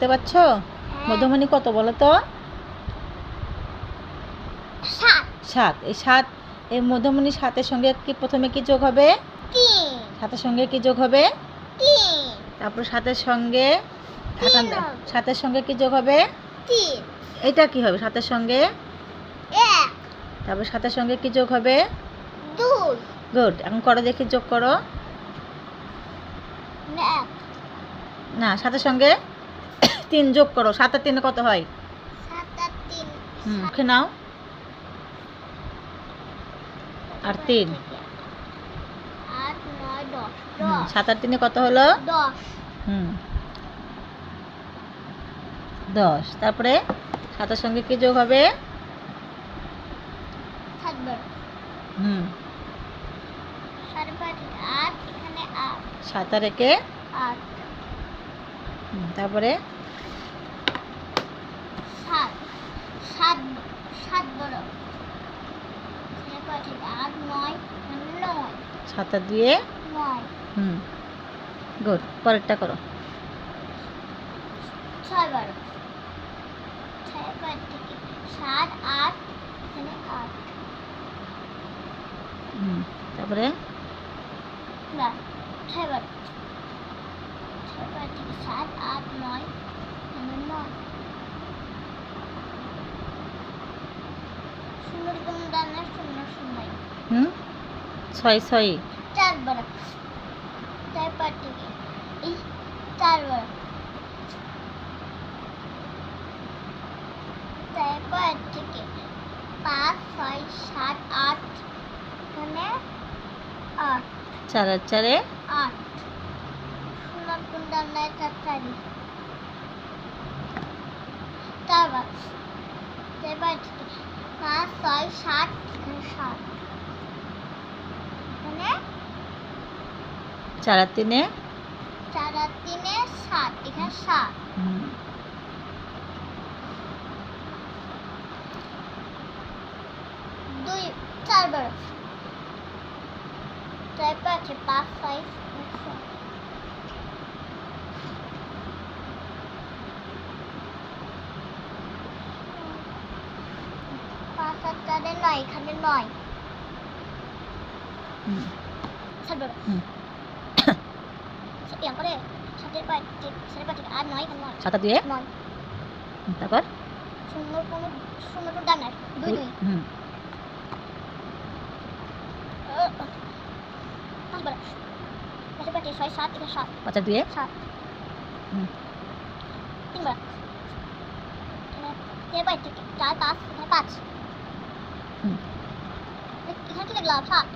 দেখতে পাচ্ছ? মধুমণি কত বলো তো? সাত। এই সাত এই মধুমণি সাতের সঙ্গে কি প্রথমে কি যোগ হবে? সাতের সঙ্গে কি যোগ হবে? তারপর সাতের সঙ্গে। সাতের সঙ্গে কি যোগ হবে? এটা কি হবে? সাতের সঙ্গে? তারপর সাতের সঙ্গে কি যোগ হবে? গুড। এখন করো দেখি যোগ করো। না সাতের সঙ্গে? তিন যোগ করো সাত আর তিনে কত হয়? মুখে নাও। আর তিন। সাত আর তিনে কত হলো? হুম। দশ। তারপরে সাতের সঙ্গে কি যোগ হবে? হুম। সাত আর একে তারপরে সাত সাত সাত বারো পাঁচ আট নয় নয়। সাত আর দুয়ে? নয়। হুম। গুড পরেরটা করো। ছয় বারো ছয় থেকে সাত আট এখানে আট। হুম তারপরে? না ছয় বারো ছয় পাঁচ থেকে সাত আট নয় এখানে নয় শূন্য কম দানা শূন্য শূন্য হুম? ছয় ছয়। চার বারো চার থেকে এই চার বারো চার পাঁচ থেকে পাঁচ ছয় সাত আট এখানে আট। চার আর চারে আট। শূন্য কোন দান্নায় চার। চারি চার বার থেকে ছয় সাত এখানে চার আর তিনে চার আর তিনে সাত এখানে সাত হুম। দুই চার বারো চার পাঁচে পাঁচ ছয় একশো পাঁচ আর চারে নয় এখানে নয় হুম সাত বারো হুম ইয়াং করে সাতের পাঁচ সাড়ে পাঁচ আর নয়। এখানে নয়। সাত দুয়ে? তারপর? শূন্য কোনো শূন্য টু ডানার দুই দুই। হুম। পাঁচ বারো। পাঁচে ছয় সাত এখানে সাত। পাঁচ দুয়ে? সাত। হুম। তিনবার এখানে পাঁচ চার পাঁচ। এখানে পাঁচ হুম এখানে কি লিখলাম সাত